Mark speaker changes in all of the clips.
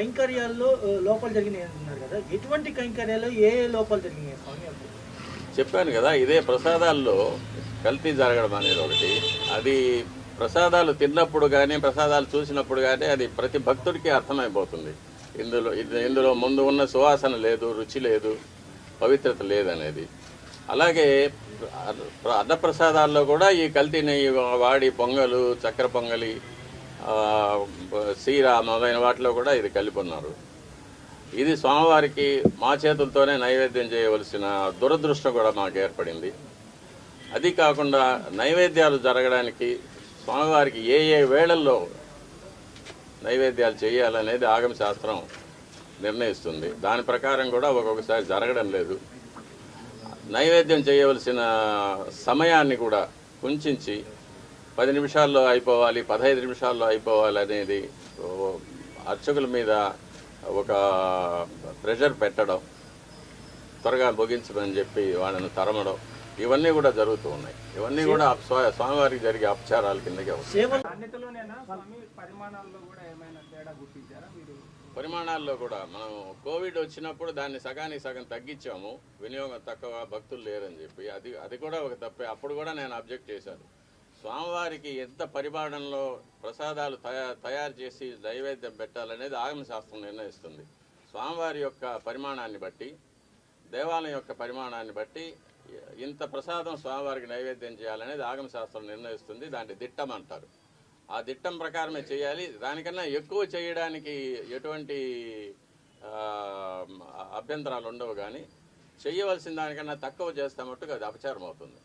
Speaker 1: కైంకర్యాల్లో లోపాలు జరిగినాయి అంటున్నారు కదా. ఎటువంటి కైంకర్యాల్లో ఏ ఏ లోపాలు జరిగినాయి స్వామి
Speaker 2: చెప్పాను కదా ఇదే ప్రసాదాల్లో కల్తీ జరగడం అనేది ఒకటి. అది ప్రసాదాలు తిన్నప్పుడు కానీ ప్రసాదాలు చూసినప్పుడు కానీ అది ప్రతి భక్తుడికి అర్థమైపోతుంది. ఇందులో ఇందులో ముందు ఉన్న సువాసన లేదు రుచి లేదు పవిత్రత లేదనేది. అలాగే అన్నప్రసాదాల్లో కూడా ఈ కల్తీ నెయ్యి వాడి పొంగలు చక్కెర పొంగలి సీరా మొదలైన వాటిలో కూడా ఇది కలిపి ఉన్నారు ఇది స్వామివారికి మా చేతులతోనే నైవేద్యం చేయవలసిన దురదృష్టం కూడా మాకు ఏర్పడింది. అది కాకుండా నైవేద్యాలు జరగడానికి స్వామివారికి ఏ ఏ వేళల్లో నైవేద్యాలు చేయాలనేది ఆగమ శాస్త్రం నిర్ణయిస్తుంది. దాని ప్రకారం కూడా ఒక్కొక్కసారి జరగడం లేదు. నైవేద్యం చేయవలసిన సమయాన్ని కూడా కుంచించి పది నిమిషాల్లో అయిపోవాలి పదహైదు నిమిషాల్లో అయిపోవాలి అనేది అర్చకుల మీద ఒక ప్రెషర్ పెట్టడం త్వరగా ముగించమని చెప్పి వాళ్ళని తరమడం ఇవన్నీ కూడా జరుగుతూ ఉన్నాయి. ఇవన్నీ కూడా స్వా- స్వామివారికి జరిగే అపచారాల కిందకే వస్తాయి
Speaker 1: సేవలు
Speaker 3: నాణ్యతలోనేనా స్వామి పరిమాణాల్లో కూడా ఏమైనా తేడా గుర్తించారా మీరు?
Speaker 2: పరిమాణాల్లో కూడా మనం కోవిడ్ వచ్చినప్పుడు దాన్ని సగానికి సగం తగ్గించాము. వినియోగం తక్కువ భక్తులు లేరని చెప్పి. అది అది కూడా ఒక తప్పే. అప్పుడు కూడా నేను అబ్జెక్ట్ చేశాను. స్వామివారికి ఎంత పరిమాణంలో ప్రసాదాలు తయారు చేసి నైవేద్యం పెట్టాలనేది ఆగమ శాస్త్రం నిర్ణయిస్తుంది. స్వామివారి యొక్క పరిమాణాన్ని బట్టి దేవాలయం యొక్క పరిమాణాన్ని బట్టి ఇంత ప్రసాదం స్వామివారికి నైవేద్యం చేయాలనేది ఆగమ శాస్త్రం నిర్ణయిస్తుంది. దాన్ని దిట్టం అంటారు. ఆ దిట్టం ప్రకారమే చేయాలి. దానికన్నా ఎక్కువ చేయడానికి ఎటువంటి అభ్యంతరాలు ఉండవు కానీ చేయవలసిన దానికన్నా తక్కువ చేస్తే అది అపచారం అవుతుంది.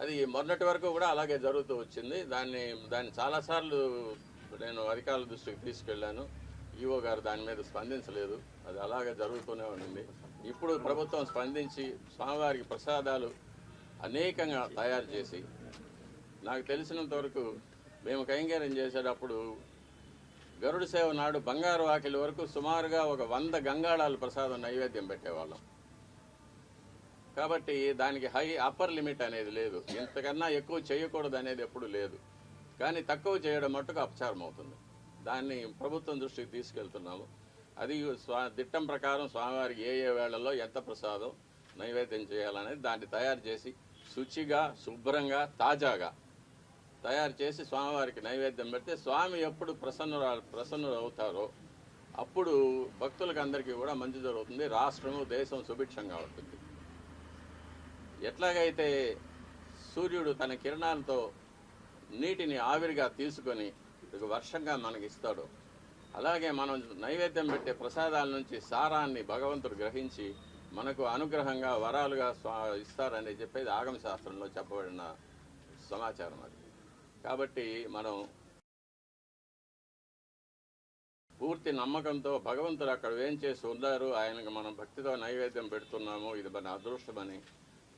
Speaker 2: అది మొన్నటి వరకు కూడా అలాగే జరుగుతూ వచ్చింది. దాన్ని దాన్ని చాలాసార్లు నేను అధికారుల దృష్టికి తీసుకెళ్ళాను. ఈఓ గారు దాని మీద స్పందించలేదు. అది అలాగే జరుగుతూనే ఉండింది ఇప్పుడు ప్రభుత్వం స్పందించి స్వామివారికి ప్రసాదాలు అనేకంగా తయారు చేసి నాకు తెలిసినంత వరకు మేము కైంకర్యం చేసేటప్పుడు గరుడు సేవ నాడు బంగారు వాకిలి వరకు సుమారుగా ఒక వంద గంగాళాలు ప్రసాదం నైవేద్యం పెట్టేవాళ్ళం. కాబట్టి దానికి హై అప్పర్ లిమిట్ అనేది లేదు. ఇంతకన్నా ఎక్కువ చేయకూడదు అనేది ఎప్పుడు లేదు. కానీ తక్కువ చేయడం మట్టుకు అపచారం అవుతుంది. దాన్ని ప్రభుత్వం దృష్టికి తీసుకెళ్తున్నాము. అది స్వా దిట్టం ప్రకారం స్వామివారికి ఏ ఏ వేళల్లో ఎంత ప్రసాదం నైవేద్యం చేయాలనేది దాన్ని తయారు చేసి శుచిగా శుభ్రంగా తాజాగా తయారు చేసి స్వామివారికి నైవేద్యం పెడితే స్వామి ఎప్పుడు ప్రసన్నురా ప్రసన్నులు అవుతారో అప్పుడు భక్తులకు అందరికీ కూడా మంచి జరుగుతుంది. రాష్ట్రము దేశం సుభిక్షంగా ఉంటుంది. ఎట్లాగైతే సూర్యుడు తన కిరణాలతో నీటిని ఆవిరిగా తీసుకొని ఒక వర్షంగా మనకి ఇస్తాడు అలాగే మనం నైవేద్యం పెట్టే ప్రసాదాల నుంచి సారాన్ని భగవంతుడు గ్రహించి మనకు అనుగ్రహంగా వరాలుగా స్వా ఇస్తారని చెప్పేది ఆగమ శాస్త్రంలో చెప్పబడిన సమాచారం అది. కాబట్టి మనం పూర్తి నమ్మకంతో భగవంతుడు అక్కడ ఏం చేసి ఉన్నారు ఆయనకు మనం భక్తితో నైవేద్యం పెడుతున్నాము ఇది మన అదృష్టమని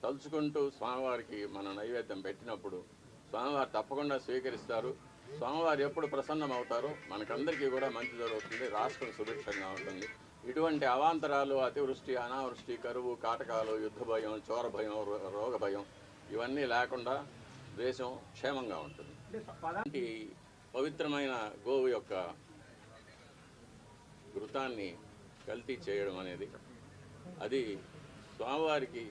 Speaker 2: తలుచుకుంటూ స్వామివారికి మనం నైవేద్యం పెట్టినప్పుడు స్వామివారు తప్పకుండా స్వీకరిస్తారు. స్వామివారు ఎప్పుడు ప్రసన్నమవుతారో మనకందరికీ కూడా మంచి జరుగుతుంది. రాష్ట్రం సుభిక్షంగా ఉంటుంది. ఇటువంటి అవాంతరాలు అతివృష్టి అనావృష్టి కరువు కాటకాలు యుద్ధ భయం చోర భయం రో- రోగ భయం ఇవన్నీ లేకుండా దేశం క్షేమంగా ఉంటుంది. అలాంటి పవిత్రమైన గోవు యొక్క ఘృతాన్ని కల్తీ చేయడం అనేది అది స్వామివారికి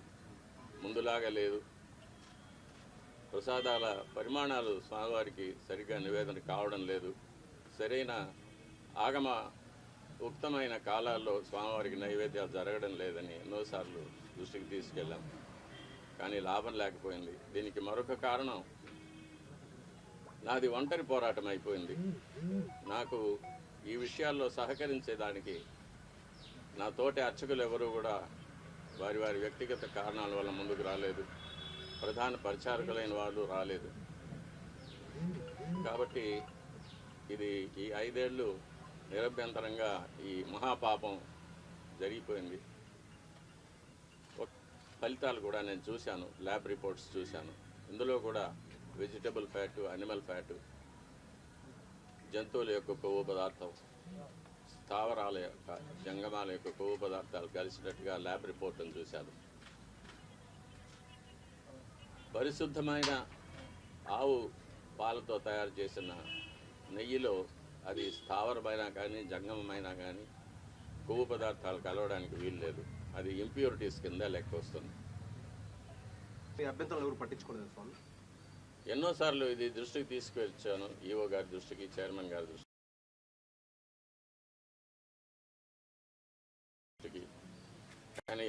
Speaker 2: ముందులాగా లేదు. ప్రసాదాల పరిమాణాలు స్వామివారికి సరిగ్గా నివేదన కావడం లేదు. సరైన ఆగమ ఉక్తమైన కాలాల్లో స్వామివారికి నైవేద్యాలు జరగడం లేదని ఎన్నోసార్లు దృష్టికి తీసుకెళ్ళాం. కానీ లాభం లేకపోయింది. దీనికి మరొక కారణం నాది ఒంటరి పోరాటం అయిపోయింది. నాకు ఈ విషయాల్లో సహకరించేదానికి నా తోటి అర్చకులు ఎవరు కూడా వారి వారి వ్యక్తిగత కారణాల వల్ల ముందుకు రాలేదు. ప్రధాన పరిచారకులైన వాళ్ళు రాలేదు. కాబట్టి ఇది ఈ ఐదేళ్ళు నిరభ్యంతరంగా ఈ మహాపాపం జరిగిపోయింది. ఫలితాలు కూడా నేను చూశాను ల్యాబ్ రిపోర్ట్స్ చూశాను. ఇందులో కూడా వెజిటబుల్ ఫ్యాటు అనిమల్ ఫ్యాటు జంతువుల యొక్క కొవ్వు పదార్థం స్థావరాల యొక్క జంగమాల యొక్క కొవ్వు పదార్థాలు కలిసినట్టుగా ల్యాబ్ రిపోర్ట్ను చూశాను. పరిశుద్ధమైన ఆవు పాలతో తయారు చేసిన నెయ్యిలో అది స్థావరమైనా కానీ జంగమమైనా కానీ కొవ్వు పదార్థాలు కలవడానికి వీలు లేదు. అది ఇంప్యూరిటీస్ కింద లెక్క వస్తుంది.
Speaker 4: అభ్యంతరాలు ఎవరు పట్టించుకోలేదు
Speaker 2: ఎన్నోసార్లు ఇది దృష్టికి తీసుకువచ్చాను. ఈఓ గారి దృష్టికి చైర్మన్ గారి దృష్టికి.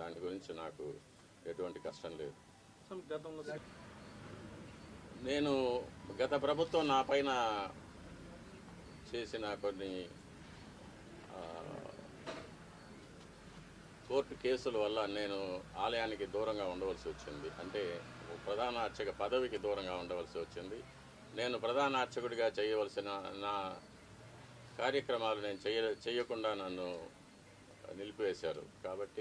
Speaker 2: దాని గురించి నాకు ఎటువంటి కష్టం లేదు. నేను గత ప్రభుత్వం నా పైన చేసిన కొన్ని కోర్టు కేసుల వల్ల నేను ఆలయానికి దూరంగా ఉండవలసి వచ్చింది. అంటే ప్రధాన అర్చక పదవికి దూరంగా ఉండవలసి వచ్చింది. నేను ప్రధాన అర్చకుడిగా చేయవలసిన నా కార్యక్రమాలు నేను చేయ చేయకుండా నన్ను నిలిపివేశారు. కాబట్టి